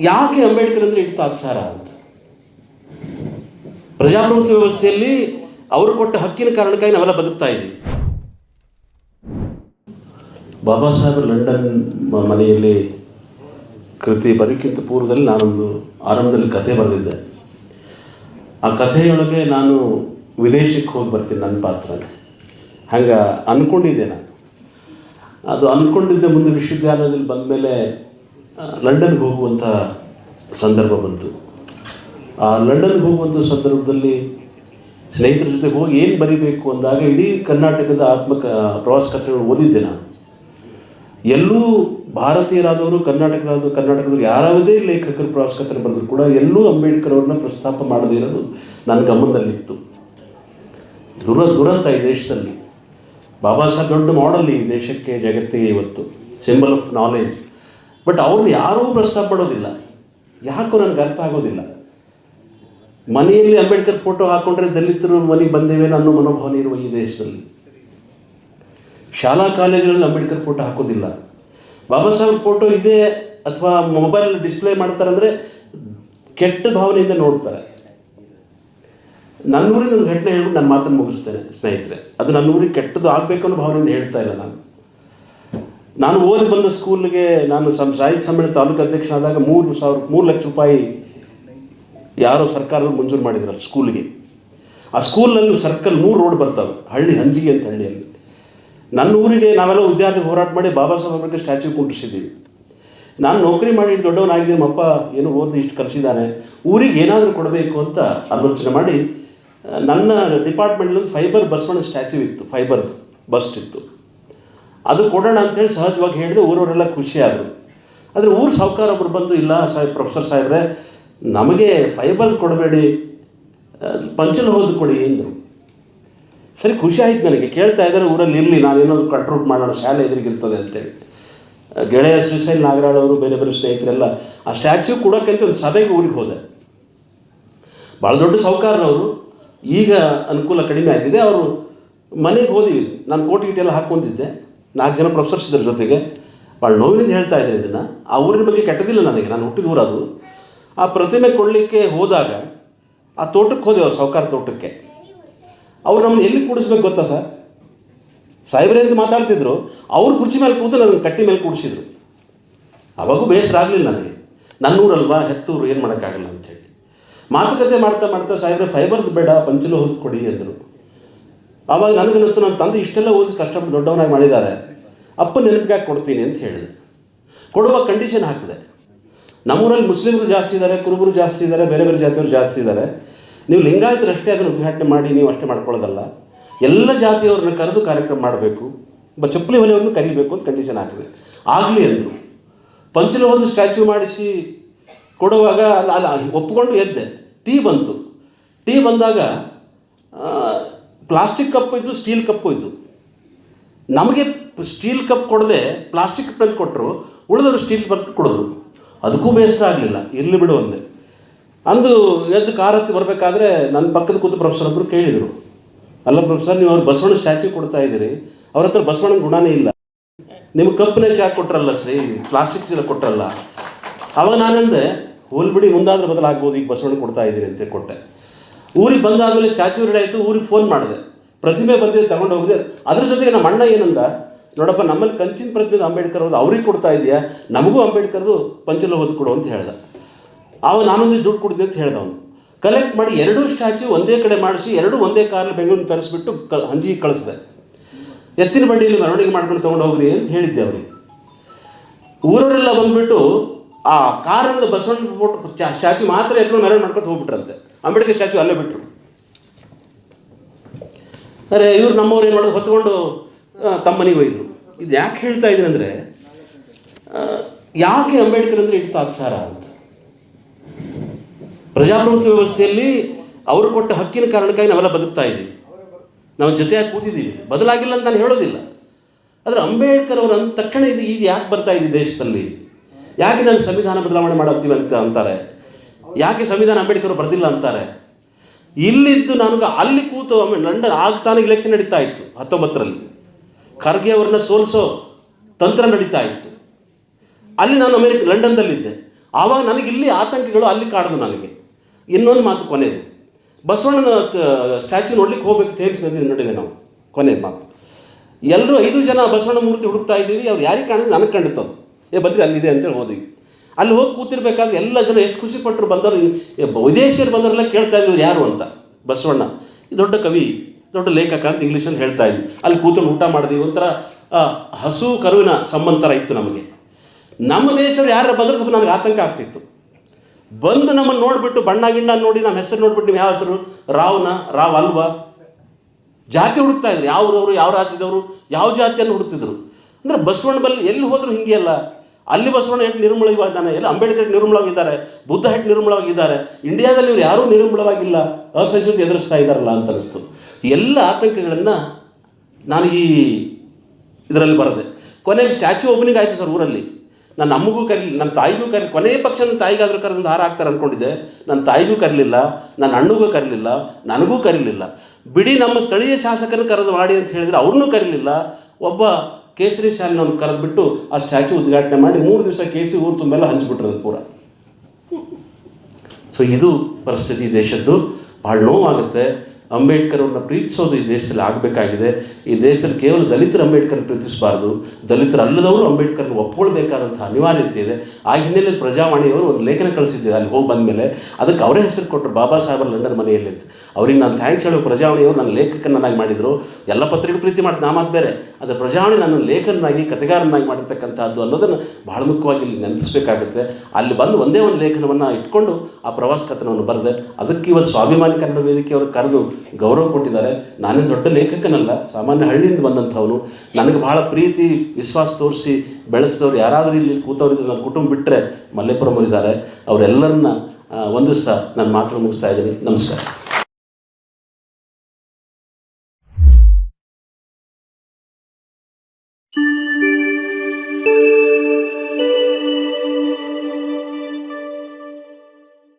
ಯಾಕೆ ಅಂಬೇಡ್ಕರ್ ಅಂದ್ರೆ ಇಟ್ಟು ತಾತ್ಸಾರ ಅಂತ? ಪ್ರಜಾಪ್ರಭುತ್ವ ವ್ಯವಸ್ಥೆಯಲ್ಲಿ ಅವರು ಕೊಟ್ಟ ಹಕ್ಕಿನ ಕಾರಣಕ್ಕಾಗಿ ನಾವೆಲ್ಲ ಬದುಕ್ತಾ ಇದ್ದೀವಿ. ಬಾಬಾ ಸಾಹೇಬ್ ಲಂಡನ್ ಮನೆಯಲ್ಲಿ ಕೃತಿ ಬರೋಕ್ಕಿಂತ ಪೂರ್ವದಲ್ಲಿ ನಾನೊಂದು ಆರಂಭದಲ್ಲಿ ಕಥೆ ಬರೆದಿದ್ದೆ. ಆ ಕಥೆಯೊಳಗೆ ನಾನು ವಿದೇಶಕ್ಕೆ ಹೋಗಿ ಬರ್ತೀನಿ ನನ್ನ ಪಾತ್ರನೇ. ಹಂಗೆ ಅಂದ್ಕೊಂಡಿದ್ದೆ ನಾನು. ಅದು ಅಂದ್ಕೊಂಡಿದ್ದೆ ಮುಂದೆ ವಿಶ್ವವಿದ್ಯಾಲಯದಲ್ಲಿ ಬಂದಮೇಲೆ ಲಂಡನ್ಗೆ ಹೋಗುವಂಥ ಸಂದರ್ಭ ಬಂತು. ಆ ಲಂಡನ್ಗೆ ಹೋಗುವಂಥ ಸಂದರ್ಭದಲ್ಲಿ ಸ್ನೇಹಿತರ ಜೊತೆ ಹೋಗಿ ಏನು ಬರಿಬೇಕು ಅಂದಾಗ ಇಡೀ ಕರ್ನಾಟಕದ ಆತ್ಮಕ ಪ್ರವಾಸ ಕಥೆಗಳು ಓದಿದ್ದೆ ನಾನು. ಎಲ್ಲೂ ಭಾರತೀಯರಾದವರು ಕರ್ನಾಟಕದ ಕರ್ನಾಟಕದವರು ಯಾರಾವುದೇ ಲೇಖಕರು, ಪ್ರವಾಸ ಕಥೆ ಬರೆದ್ರು ಕೂಡ ಎಲ್ಲೂ ಅಂಬೇಡ್ಕರ್ ಅವ್ರನ್ನ ಪ್ರಸ್ತಾಪ ಮಾಡದೇ ಇರೋದು ನನ್ನ ಗಮನದಲ್ಲಿತ್ತು. ದುರ, ದುರಂತ ಈ ದೇಶದಲ್ಲಿ. ಬಾಬಾ ಸಾಹೇಬ್ ದೊಡ್ಡ ಮಾಡಲ್ ಈ ದೇಶಕ್ಕೆ ಜಗತ್ತಿಗೆ ಇವತ್ತು. ಸಿಂಬಲ್ ಆಫ್ ನಾಲೆಜ್ ಬಟ್ ಅವ್ರನ್ನ ಯಾರೂ ಪ್ರಶ್ನೆ ಪಡೋದಿಲ್ಲ ಯಾಕೋ ನನಗೆ ಅರ್ಥ ಆಗೋದಿಲ್ಲ. ಮನೆಯಲ್ಲಿ ಅಂಬೇಡ್ಕರ್ ಫೋಟೋ ಹಾಕೊಂಡ್ರೆ ದಲಿತರು ಮನೆಗೆ ಬಂದೇವೆ ಅನ್ನೋ ಮನೋಭಾವನೆ ಇರುವ ಈ ದೇಶದಲ್ಲಿ. ಶಾಲಾ ಕಾಲೇಜುಗಳಲ್ಲಿ ಅಂಬೇಡ್ಕರ್ ಫೋಟೋ ಹಾಕೋದಿಲ್ಲ. ಬಾಬಾ ಸಾಹೇಬ್ ಫೋಟೋ ಇದೆ ಅಥವಾ ಮೊಬೈಲ್ ಡಿಸ್ಪ್ಲೇ ಮಾಡ್ತಾರೆ ಅಂದರೆ ಕೆಟ್ಟ ಭಾವನೆಯಿಂದ ನೋಡ್ತಾರೆ. ನನ್ನ ಊರಿನ ಒಂದು ಘಟನೆ ಹೇಳ್ಬಿಟ್ಟು ನಾನು ಮಾತನ್ನು ಮುಗಿಸ್ತೇನೆ ಸ್ನೇಹಿತರೆ. ಅದು ನನ್ನ ಊರಿಗೆ ಕೆಟ್ಟದ್ದು ಆಗಬೇಕು ಅನ್ನೋ ಭಾವನೆಯಿಂದ ಹೇಳ್ತಾ ಇಲ್ಲ ನಾನು. ನಾನು ಓದಿ ಬಂದ ಸ್ಕೂಲ್ಗೆ ನಾನು ಸಂ ಸಾಹಿತ್ಯ ಸಮ್ಮೇಳನ ತಾಲೂಕು ಅಧ್ಯಕ್ಷ ಆದಾಗ ಮೂರು ಸಾವಿರ, ಮೂರು ಲಕ್ಷ ರೂಪಾಯಿ ಯಾರೋ ಸರ್ಕಾರದವ್ರು ಮಂಜೂರು ಮಾಡಿದ್ರಲ್ಲ ಸ್ಕೂಲ್ಗೆ. ಆ ಸ್ಕೂಲಲ್ಲಿ ಸರ್ಕಲ್ ಮೂರು ರೋಡ್ ಬರ್ತಾವೆ, ಹಳ್ಳಿ ಹಂಜಿಗೆ ಅಂತ ಹಳ್ಳಿಯಲ್ಲಿ. ನನ್ನ ಊರಿಗೆ ನಾವೆಲ್ಲ ವಿದ್ಯಾರ್ಥಿ ಹೋರಾಟ ಮಾಡಿ ಬಾಬಾ ಸಾಹೇಬ್ ಅಂಬೇಡ್ಕರ್ ಸ್ಟ್ಯಾಚ್ಯೂ ಕುಂಟಿಸಿದ್ದೀವಿ ನಾನು ನೌಕರಿ ಮಾಡಿ ದೊಡ್ಡವನಾಗಿದ್ದೀನಿ ದೊಡ್ಡವನಾಗಿದೆ ನಮ್ಮಪ್ಪ ಏನು ಓದಿ ಇಷ್ಟು ಕಲಿಸಿದ್ದಾನೆ, ಊರಿಗೆ ಏನಾದರೂ ಕೊಡಬೇಕು ಅಂತ ಆಲೋಚನೆ ಮಾಡಿ, ನನ್ನ ಡಿಪಾರ್ಟ್ಮೆಂಟಲ್ಲಿ ಫೈಬರ್ ಬಸವಣ್ಣ ಸ್ಟ್ಯಾಚ್ಯೂ ಇತ್ತು ಫೈಬರ್ ಬಸ್ಟ್ ಇತ್ತು. ಅದು ಕೊಡೋಣ ಅಂತೇಳಿ ಸಹಜವಾಗಿ ಹೇಳಿದೆ ಊರವರೆಲ್ಲ ಖುಷಿಯಾದರು. ಆದರೆ ಊರು ಸಾವುಕಾರ ಒಬ್ಬರು ಬಂದು, ಇಲ್ಲ ಸಾಹೇಬ್, ಪ್ರೊಫೆಸರ್ ಸಾಹೇಬ್ರೆ, ನಮಗೆ ಫೈಬರ್ ಕೊಡಬೇಡಿ ಪಂಚಲ್ ಹೋದ್ ಕೊಡಿ ಅಂದರು. ಸರಿ, ಖುಷಿ ಆಯ್ತು ನನಗೆ. ಕೇಳ್ತಾ ಇದ್ದಾರೆ, ಊರಲ್ಲಿ ಇರಲಿ, ನಾನೇನೋ ಕಂಟ್ರೋಲ್ ಮಾಡೋಣ, ಶಾಲೆ ಎದುರಿಗಿರ್ತದೆ ಅಂತೇಳಿ. ಗೆಳೆಯ ಶ್ರೀಶೈಲ್ ನಾಗರಾಳ್ ಅವರು, ಬೇರೆ ಬೇರೆ ಸ್ನೇಹಿತರೆಲ್ಲ, ಆ ಸ್ಟ್ಯಾಚ್ಯೂ ಕೊಡೋಕ್ಕಂತ ಒಂದು ಸಭೆಗೆ ಊರಿಗೆ ಹೋದೆ. ಭಾಳ ದೊಡ್ಡ ಸಾಹುಕಾರರವರು ಈಗ ಅನುಕೂಲ ಕಡಿಮೆ ಆಗಿದೆ. ಅವರು ಮನೆಗೆ ಹೋದಿವಿ. ನಾನು ಕೋಟಿ ಗಿಟಿ ಎಲ್ಲ ಹಾಕ್ಕೊಂಡಿದ್ದೆ. ನಾಲ್ಕು ಜನ ಪ್ರೊಫೆಸರ್ಸ್ ಇದ್ರ ಜೊತೆಗೆ ಭಾಳ ನೋವಿನಿಂದ ಹೇಳ್ತಾ ಇದ್ದಾರೆ ಇದನ್ನು. ಆ ಊರಿನ ಬಗ್ಗೆ ಕೆಟ್ಟದಿಲ್ಲ ನನಗೆ, ನಾನು ಹುಟ್ಟಿದ ಊರದು. ಆ ಪ್ರತಿಮೆ ಕೊಡಲಿಕ್ಕೆ ಹೋದಾಗ ಆ ತೋಟಕ್ಕೆ ಹೋದೆವು ಸಾಹುಕಾರ ತೋಟಕ್ಕೆ. ಅವ್ರು ನಮ್ಮನ್ನು ಎಲ್ಲಿ ಕೂಡಿಸ್ಬೇಕು ಗೊತ್ತಾ ಸರ್? ಸಾಹೇಬ್ರೆ ಅಂತ ಮಾತಾಡ್ತಿದ್ರು. ಅವ್ರ ಕುರ್ಚಿ ಮೇಲೆ ಕೂತು ನನ್ನ ಕಟ್ಟಿ ಮೇಲೆ ಕೂಡಿಸಿದ್ರು. ಅವಾಗೂ ಬೇಸರ ಆಗಲಿಲ್ಲ ನನಗೆ. ನನ್ನೂರಲ್ವಾ, ಹೆತ್ತೂರು, ಏನು ಮಾಡೋಕ್ಕಾಗಲ್ಲ ಅಂಥೇಳಿ ಮಾತುಕತೆ ಮಾಡ್ತಾ ಮಾಡ್ತಾ ಸಾಹೇಬ್ರೆ ಫೈಬರ್ದು ಬೇಡ ಪಂಚಲು ಹೋಗಿ ಕೊಡಿ ಅಂದರು. ಆವಾಗ ನನಗನ್ನಿಸ್ತು ನನ್ನ ತಂದೆ ಇಷ್ಟೆಲ್ಲ ಓದಿ ಕಷ್ಟಪಟ್ಟು ದೊಡ್ಡವನಾಗಿ ಮಾಡಿದ್ದಾರೆ. ಅಪ್ಪ ನೆನಪಿಗೆ ಕೊಡ್ತೀನಿ ಅಂತ ಹೇಳಿದೆ. ಕೊಡುವ ಕಂಡೀಷನ್ ಹಾಕಿದೆ. ನಮ್ಮೂರಲ್ಲಿ ಮುಸ್ಲಿಮರು ಜಾಸ್ತಿ ಇದ್ದಾರೆ, ಕುರುಬರು ಜಾಸ್ತಿ ಇದ್ದಾರೆ, ಬೇರೆ ಬೇರೆ ಜಾತಿಯವರು ಜಾಸ್ತಿ ಇದ್ದಾರೆ. ನೀವು ಲಿಂಗಾಯತರು ಅಷ್ಟೇ ಅದನ್ನು ಉದ್ಘಾಟನೆ ಮಾಡಿ, ನೀವು ಅಷ್ಟೇ ಮಾಡ್ಕೊಳ್ಳೋದಲ್ಲ. ಎಲ್ಲ ಜಾತಿಯವ್ರನ್ನ ಕರೆದು ಕಾರ್ಯಕ್ರಮ ಮಾಡಬೇಕು. ಚಪ್ಪಲಿ ಹೊಲೆಯನ್ನು ಕರಿಬೇಕು ಅಂತ ಕಂಡೀಷನ್ ಹಾಕಿದೆ. ಆಗಲಿ ಅಂದರು. ಪಂಚಲ ಒಂದು ಸ್ಟ್ಯಾಚ್ಯೂ ಮಾಡಿಸಿ ಕೊಡುವಾಗ ಅಲ್ಲ ಅಲ್ಲ ಒಪ್ಪಿಕೊಂಡು ಎದ್ದೆ. ಟೀ ಬಂತು. ಟೀ ಬಂದಾಗ ಪ್ಲಾಸ್ಟಿಕ್ ಕಪ್ಪು ಇದ್ದು ಸ್ಟೀಲ್ ಕಪ್ಪು ಇದ್ದು. ನಮಗೆ ಸ್ಟೀಲ್ ಕಪ್ ಕೊಡದೆ ಪ್ಲಾಸ್ಟಿಕ್ ಕಪ್ಪಲ್ಲಿ ಕೊಟ್ಟರು ಉಳಿದವರು ಸ್ಟೀಲ್ ಕಪ್ ಕೊಡೋದು. ಅದಕ್ಕೂ ಬೇಸರ ಆಗಲಿಲ್ಲ. ಇರಲಿ ಬಿಡು ಅಂದೆ. ಅಂದು ಎದ್ದು ಕಾರ್ ಹತ್ತಿ ಬರಬೇಕಾದ್ರೆ ನನ್ನ ಪಕ್ಕದ ಕೂತು ಪ್ರೊಫೆಸರ್ ಒಬ್ಬರು ಕೇಳಿದರು. ಅಲ್ಲ ಪ್ರೊಫೆಸರ್, ನೀವು ಅವ್ರು ಬಸವಣ್ಣ ಸ್ಟ್ಯಾಚು ಕೊಡ್ತಾ ಇದ್ದೀರಿ. ಅವ್ರ ಹತ್ರ ಬಸವಣ್ಣನ ಗುಣನೇ ಇಲ್ಲ. ನಿಮ್ಗೆ ಕಪ್ಪನೇ ಚಾಕ್ ಕೊಟ್ರಲ್ಲ ಸರಿ ಪ್ಲಾಸ್ಟಿಕ್ ಚೀಲ ಕೊಟ್ಟರಲ್ಲ ಅವಾಗ ನಾನಂದೆ ಹೋಲ್ಬಿಡಿ ಮುಂದಾದ್ರೆ ಬದಲಾಗ್ಬೋದು, ಈಗ ಬಸವಣ್ಣ ಕೊಡ್ತಾ ಇದ್ದೀನಿ ಅಂತ ಕೊಟ್ಟೆ ಊರಿಗೆ ಬಂದಾದಮೇಲೆ ಸ್ಟ್ಯಾಚ್ಯೂ ರೆಡಿ ಆಯಿತು, ಊರಿಗೆ ಫೋನ್ ಮಾಡಿದೆ. ಪ್ರತಿಮೆ ಬಂದಿದೆ, ತಗೊಂಡು ಹೋಗಿದೆ ಅದ್ರ ಜೊತೆಗೆ ನಮ್ಮ ಅಣ್ಣ ಏನಂದ, ನೋಡಪ್ಪ, ನಮ್ಮಲ್ಲಿ ಕಂಚಿನ ಪ್ರತಿಮೆ ಅಂಬೇಡ್ಕರ್ ಅವ್ರದ್ದು ಅವ್ರಿಗೆ ಕೊಡ್ತಾ ಇದೆಯಾ? ನಮಗೂ ಅಂಬೇಡ್ಕರ್ದು ಪಂಚಲ ಓದಿ ಕೊಡು ಅಂತ ಹೇಳ್ದ. ಅವ ನಾನೊಂದಿಷ್ಟು ದುಡ್ಡು ಕೊಡ್ತೀನಿ ಅಂತ ಹೇಳ್ದ ಅವನು. ಕಲೆಕ್ಟ್ ಮಾಡಿ ಎರಡೂ ಸ್ಟ್ಯಾಚು ಒಂದೇ ಕಡೆ ಮಾಡಿಸಿ, ಎರಡೂ ಒಂದೇ ಕಾರಲ್ಲಿ ಬೆಂಗಳೂರಿನ ತರಿಸ್ಬಿಟ್ಟು ಕ ಹಂಜಿಗೆ ಕಳಿಸಿದೆ. ಎತ್ತಿನ ಬಂಡಿಯಲ್ಲಿ ಮೆರವಣಿಗೆ ಮಾಡ್ಕೊಂಡು ತೊಗೊಂಡು ಹೋಗ್ರಿ ಅಂತ ಹೇಳಿದ್ದೆ ಅವ್ರಿಗೆ. ಊರವರೆಲ್ಲ ಬಂದ್ಬಿಟ್ಟು ಆ ಕಾರಲ್ಲಿ ಬಸವಣ್ಣ ಸ್ಟ್ಯಾಚು ಮಾತ್ರ ಎತ್ಕೊಂಡು ಮೆರವಣಿಗೆ ಮಾಡ್ಕೊಂಡು ಹೋಗ್ಬಿಟ್ರಂತೆ. ಅಂಬೇಡ್ಕರ್ ಸ್ಟ್ಯಾಚು ಅಲ್ಲೇ ಬಿಟ್ಟರು ಅರೆ, ಇವ್ರು ನಮ್ಮವ್ರು ಏನು ಮಾಡೋದು? ಹೊತ್ಕೊಂಡು ತಮ್ಮನಿಗೆ ತಮ್ಮ ಮನೆಗೆ ಒಯ್ದರು ಇದು ಯಾಕೆ ಹೇಳ್ತಾ ಇದ್ದೀನಿ ಅಂದರೆ ಯಾಕೆ ಅಂಬೇಡ್ಕರ್ ಅಂದರೆ ಇಟ್ಟು ತಾತ್ಸಾರ ಅಂತ. ಪ್ರಜಾಪ್ರಭುತ್ವ ವ್ಯವಸ್ಥೆಯಲ್ಲಿ ಅವರು ಕೊಟ್ಟ ಹಕ್ಕಿನ ಕಾರಣಕ್ಕಾಗಿ ನಾವೆಲ್ಲ ಬದುಕ್ತಾ ಇದ್ದೀವಿ. ನಾವು ಜೊತೆಯಾಗಿ ಕೂತಿದ್ದೀವಿ. ಬದಲಾಗಿಲ್ಲ ಅಂತ ನಾನು ಹೇಳೋದಿಲ್ಲ. ಆದರೆ ಅಂಬೇಡ್ಕರ್ ಅವರು ಅಂದ ತಕ್ಷಣ ಇದು ಇದು ಯಾಕೆ ಬರ್ತಾ ಇದೆ ದೇಶದಲ್ಲಿ? ಯಾಕೆ ನಾನು ಸಂವಿಧಾನ ಬದಲಾವಣೆ ಮಾಡತ್ತೀವಿ ಅಂತ ಅಂತಾರೆ? ಯಾಕೆ ಸಂವಿಧಾನ ಅಂಬೇಡ್ಕರ್ ಬರೆದಿಲ್ಲ ಅಂತಾರೆ? ಇಲ್ಲಿದ್ದು ನನಗೆ ಅಲ್ಲಿ ಕೂತು ಆಮೇಲೆ ಲಂಡನ್ ಆಗ್ತಾನೆ ಇಲೆಕ್ಷನ್ ನಡೀತಾ ಇತ್ತು ಹತ್ತೊಂಬತ್ತರಲ್ಲಿ. ಖರ್ಗೆ ಅವ್ರನ್ನ ಸೋಲಿಸೋ ತಂತ್ರ ನಡೀತಾ ಇತ್ತು. ಅಲ್ಲಿ ನಾನು ಅಮೇರಿಕ, ಲಂಡನ್ದಲ್ಲಿದ್ದೆ. ಆವಾಗ ನನಗೆ ಇಲ್ಲಿ ಆತಂಕಗಳು ಅಲ್ಲಿ ಕಾಡ್ದು ನನಗೆ. ಇನ್ನೊಂದು ಮಾತು ಕೊನೆಯದು ಬಸವಣ್ಣನ ಸ್ಟ್ಯಾಚ್ಯೂ ನೋಡ್ಲಿಕ್ಕೆ ಹೋಗ್ಬೇಕು ನದಿ ನಡುವೆ ನಾವು. ಕೊನೆಯದು ಮಾತು. ಎಲ್ಲರೂ ಐದು ಜನ ಬಸವಣ್ಣ ಮೂರ್ತಿ ಹುಡುಕ್ತಾ ಇದ್ದೀವಿ. ಅವ್ರು ಯಾರಿಗೆ ಕಾಣಿದ್ರೆ ನನಗೆ ಕಂಡಿತ್ತು ಏ, ಬಂದ್ರಿ, ಅಲ್ಲಿದೆ ಅಂತೇಳಿ ಹೋದ್ವಿ ಅಲ್ಲಿ ಹೋಗಿ ಕೂತಿರ್ಬೇಕಾದ್ರೆ ಎಲ್ಲ ಜನ ಎಷ್ಟು ಖುಷಿ ಪಟ್ಟರು ಬಂದವರು ವಿದೇಶಿಯರು ಬಂದವರೆಲ್ಲ ಕೇಳ್ತಾ ಇದ್ರು ಯಾರು ಅಂತ. ಬಸವಣ್ಣ. ದೊಡ್ಡ ಕವಿ, ದೊಡ್ಡ ಲೇಖಕ ಅಂತ ಇಂಗ್ಲೀಷಲ್ಲಿ ಹೇಳ್ತಾ ಇದ್ವಿ ಅಲ್ಲಿ ಕೂತ್ಕೊಂಡು ಊಟ ಮಾಡಿದ್ವಿ. ಒಂಥರ ಹಸು ಕರುವಿನ ಸಂಬಂಧರ ಇತ್ತು ನಮಗೆ. ನಮ್ಮ ದೇಶದವ್ರು ಯಾರು ಬಂದರೆ ಸ್ವಲ್ಪ ನನಗೆ ಆತಂಕ ಆಗ್ತಿತ್ತು. ಬಂದು ನಮ್ಮನ್ನು ನೋಡಿಬಿಟ್ಟು ಬಣ್ಣ ಗಿಣ್ಣ ನೋಡಿ ನಮ್ಮ ಹೆಸರು ನೋಡಿಬಿಟ್ಟು ನೀವು ಯಾವ ಹೆಸರು? ರಾವ್ನ, ರಾವ್ ಅಲ್ವಾ? ಜಾತಿ ಹುಡುಕ್ತಾ ಇದ್ರು. ಯಾವ್ರವರು ಯಾವ ರಾಜ್ಯದವರು, ಯಾವ ಜಾತಿಯನ್ನು ಹುಡುಕ್ತಿದ್ರು? ಅಂದರೆ ಬಸವಣ್ಣ ಬಲ್ಲಿ ಎಲ್ಲಿ ಹೋದರೂ ಹಿಂಗೆ ಅಲ್ಲ. ಅಲ್ಲಿ ಬಸವಣ್ಣ ಎಷ್ಟು ನಿರ್ಮೂಲವಾಗಿದ್ದಾನೆ, ಎಲ್ಲ ಅಂಬೇಡ್ಕರ್ ನಿರ್ಮೂಲವಾಗಿದ್ದಾರೆ, ಬುದ್ಧ ಹೇಗೆ ನಿರ್ಮೂಲವಾಗಿದ್ದಾರೆ, ಇಂಡಿಯಾದಲ್ಲಿ ಇವರು ಯಾರೂ ನಿರ್ಮೂಲವಾಗಿಲ್ಲ, ಅಸಹಿಷ್ಣುತೆ ಎದುರಿಸ್ತಾ ಇದ್ದಾರಲ್ಲ ಅಂತ ಅನಿಸ್ತು. ಎಲ್ಲ ಆತಂಕಗಳನ್ನು ನಾನು ಈ ಇದರಲ್ಲಿ ಬರದೆ. ಕೊನೆಗೆ ಸ್ಟ್ಯಾಚ್ಯೂ ಓಪನಿಂಗ್ ಆಯಿತು ಸರ್ ಊರಲ್ಲಿ. ನನ್ನ ಅಮ್ಮಗೂ ಕರೀಲಿ ನನ್ನ ತಾಯಿಗೂ ಕರಿ ಕೊನೆಯ ಪಕ್ಷ ನನ್ನ ತಾಯಿಗಾದ್ರೂ ಕರೆದು ಹಾರ ಹಾಕ್ತಾರೆ ಅಂದ್ಕೊಂಡಿದ್ದೆ ನನ್ನ ತಾಯಿಗೂ ಕರೀಲಿಲ್ಲ ನನ್ನ ಅಣ್ಣಗೂ ಕರೀಲಿಲ್ಲ, ನನಗೂ ಕರೀಲಿಲ್ಲ. ಬಿಡಿ ನಮ್ಮ ಸ್ಥಳೀಯ ಶಾಸಕರು ಕರೆದು ಮಾಡಿ ಅಂತ ಹೇಳಿದರೆ ಅವ್ರನ್ನೂ ಕರೀಲಿಲ್ಲ. ಒಬ್ಬ ಕೇಸರಿ ಶಾಲಿನವ್ರು ಕರೆದ್ಬಿಟ್ಟು ಆ ಸ್ಟ್ಯಾಚು ಉದ್ಘಾಟನೆ ಮಾಡಿ ಮೂರು ದಿವಸ ಕೇಸರಿ ಊರು ತುಂಬೆಲ್ಲ ಹಂಚ್ಬಿಟ್ರದು ಪೂರ. ಸೊ ಇದು ಪರಿಸ್ಥಿತಿ ದೇಶದ್ದು. ಭಾಳ ನೋವಾಗುತ್ತೆ. ಅಂಬೇಡ್ಕರ್ ಅವ್ರನ್ನ ಪ್ರೀತಿಸೋದು ಈ ದೇಶದಲ್ಲಿ ಆಗಬೇಕಾಗಿದೆ. ಈ ದೇಶದಲ್ಲಿ ಕೇವಲ ದಲಿತರು ಅಂಬೇಡ್ಕರ್ ಪ್ರೀತಿಸಬಾರ್ದು. ದಲಿತರು ಅಲ್ಲದವರು ಅಂಬೇಡ್ಕರ್ನ ಒಪ್ಪಿಕೊಳ್ಬೇಕಾದಂಥ ಅನಿವಾರ್ಯತೆ ಇದೆ. ಆ ಹಿನ್ನೆಲೆಯಲ್ಲಿ ಪ್ರಜಾವಾಣಿಯವರು ಒಂದು ಲೇಖನ ಕಳಿಸಿದ್ದೆ ಅಲ್ಲಿ ಹೋಗಿ ಬಂದಮೇಲೆ ಅದಕ್ಕೆ ಅವರೇ ಹೆಸರು ಕೊಟ್ಟರು ಬಾಬಾ ಸಾಹೇಬರ ಲಂಡನ್ ಮನೆಯಲ್ಲಿ ಅವ್ರಿಗೆ ನಾನು ಥ್ಯಾಂಕ್ಸ್ ಹೇಳೋ ಪ್ರಜಾವಾಣಿಯವರು ನನ್ನ ಲೇಖಕನನ್ನಾಗಿ ಮಾಡಿದರು. ಎಲ್ಲ ಪತ್ರಿಕೆ ಪ್ರೀತಿ ಮಾಡಿದ ನಾಮ ಬೇರೆ. ಅದು ಪ್ರಜಾವಾಣಿ ನನ್ನ ಲೇಖನನಾಗಿ ಕಥೆಗಾರನಾಗಿ ಮಾಡಿರ್ತಕ್ಕಂಥದ್ದು ಅನ್ನೋದನ್ನು ಬಹಳ ಮುಖ್ಯವಾಗಿ ಇಲ್ಲಿ ನೆನಪಿಸ್ಬೇಕಾಗುತ್ತೆ. ಅಲ್ಲಿ ಬಂದು ಒಂದೇ ಒಂದು ಲೇಖನವನ್ನು ಇಟ್ಕೊಂಡು ಆ ಪ್ರವಾಸ ಕಥನವನ್ನು ಬರೆದೆ. ಅದಕ್ಕೆ ಇವತ್ತು ಸ್ವಾಭಿಮಾನಿ ಕನ್ನಡ ವೇದಿಕೆಯವರು ಕರೆದು ಗೌರವ ಕೊಟ್ಟಿದ್ದಾರೆ. ನಾನೇನು ದೊಡ್ಡ ಲೇಖಕನಲ್ಲ. ಸಾಮಾನ್ಯ ಹಳ್ಳಿಯಿಂದ ಬಂದಂಥವನು. ನನಗೆ ಬಹಳ ಪ್ರೀತಿ, ವಿಶ್ವಾಸ ತೋರಿಸಿ ಬೆಳೆಸಿದವ್ರು ಯಾರಾದರೂ ಇಲ್ಲಿ ಕೂತವ್ರಿದ್ರೆ ನನ್ನ ಕುಟುಂಬ ಬಿಟ್ಟರೆ ಮಲ್ಲೇಪುರಂ ಇದ್ದಾರೆ ಅವರೆಲ್ಲರನ್ನ ಒಂದಿಷ್ಟ ನಾನು ಮಾತು ಮುಗಿಸ್ತಾ ಇದ್ದೀನಿ. ನಮಸ್ಕಾರ.